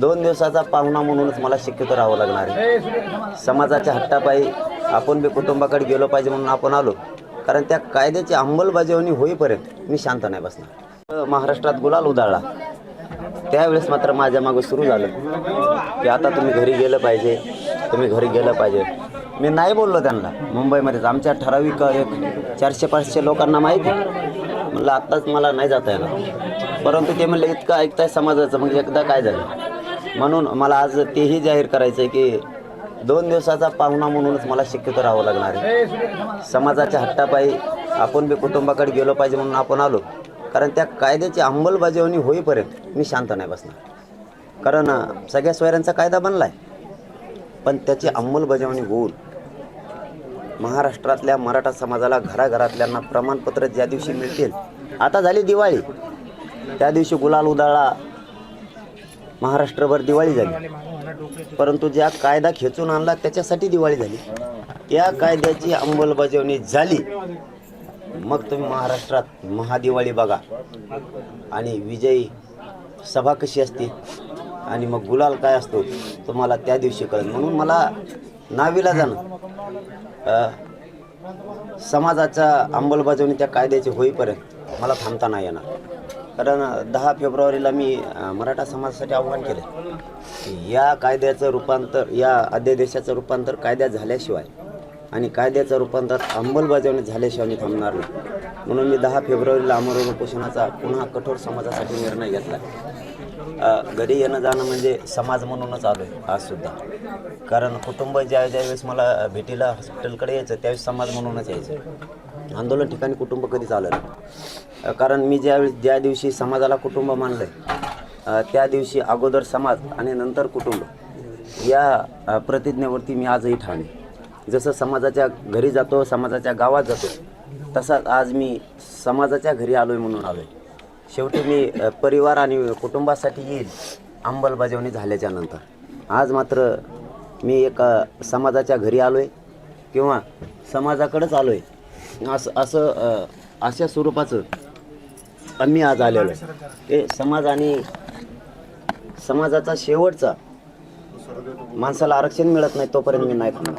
दोन दिवसाचा पाहुणा म्हणूनच मला शक्यतो राहावं लागणार आहे. समाजाच्या हट्टापायी आपण बी कुटुंबाकडे गेलो पाहिजे म्हणून आपण आलो. कारण त्या कायद्याची अंमलबजावणी होईपर्यंत मी शांत नाही बसणार. महाराष्ट्रात गुलाल उधळला. त्यावेळेस मात्र माझ्या मागं सुरू झालं. की आता तुम्ही घरी गेलं पाहिजे. तुम्ही घरी गेलं पाहिजे. मी नाही बोललो त्यांना. मुंबईमध्येच आमच्या ठराविक एक चारशे पाचशे लोकांना माहिती आहे. म्हणलं आत्ताच मला नाही जाता येणार. परंतु ते म्हणले इतकं ऐकताय समाजाचं. मग एकदा काय झालं? म्हणून मला आज तेही जाहीर करायचं आहे की दोन दिवसाचा पाहुणा म्हणूनच मला शक्यतो राहावं लागणार आहे. समाजाच्या हट्टापायी आपण बी कुटुंबाकडे गेलो पाहिजे म्हणून आपण आलो. कारण त्या कायद्याची अंमलबजावणी होईपर्यंत मी शांत नाही बसणार. कारण सगळ्या सोयऱ्यांचा कायदा बनला आहे पण त्याची अंमलबजावणी होऊन महाराष्ट्रातल्या मराठा समाजाला घराघरातल्यांना प्रमाणपत्र ज्या दिवशी मिळतील आता झाली दिवाळी. त्या दिवशी गुलाल उदाळा महाराष्ट्रभर दिवाळी झाली. परंतु ज्या कायदा खेचून आणला त्याच्यासाठी दिवाळी झाली. त्या कायद्याची अंमलबजावणी झाली. मग तुम्ही महाराष्ट्रात महादिवाळी बघा. आणि विजयी सभा कशी असते? आणि मग गुलाल काय असतो? तुम्हाला त्या दिवशी कळेल. म्हणून मला नावीला जाणं. समाजाच्या अंमलबजावणी त्या कायद्याची होईपर्यंत मला थांबता नाही येणार. कारण दहा फेब्रुवारीला मी मराठा समाजासाठी आव्हान केलं. या कायद्याचं रूपांतर या अध्यादेशाचं रूपांतर कायद्यात झाल्याशिवाय आणि कायद्याचं रूपांतर अंमलबजावणी झाल्याशिवाय मी थांबणार नाही. म्हणून मी दहा फेब्रुवारीला अमर उपोषणाचा पुन्हा कठोर समाजासाठी निर्णय घेतला. घरी येणं जाणं म्हणजे समाज म्हणूनच आलो आहे आजसुद्धा कारण कुटुंब ज्या ज्यावेळेस मला भेटीला हॉस्पिटलकडे यायचं त्यावेळेस समाज म्हणूनच यायचं. आंदोलन ठिकाणी कुटुंब कधीच आलं नाही. कारण मी ज्यावेळेस ज्या दिवशी समाजाला कुटुंब मानलं आहे त्या दिवशी अगोदर समाज आणि नंतर कुटुंब या प्रतिज्ञेवरती मी आजही ठाणे जसं समाजाच्या घरी जातो समाजाच्या गावात जातो तसाच आज मी समाजाच्या घरी आलो आहे म्हणून आलो आहे शेवटी मी परिवार आणि कुटुंबासाठी येईल अंमलबजावणी झाल्याच्यानंतर. आज मात्र मी एका समाजाच्या घरी आलो आहे किंवा समाजाकडंच आलो आहे असं असं अशा स्वरूपाचं आम्ही आज आलेलो आहे. ते समाज आणि समाजाचा शेवटचा माणसाला आरक्षण मिळत नाही तोपर्यंत मी नाही थांबणार.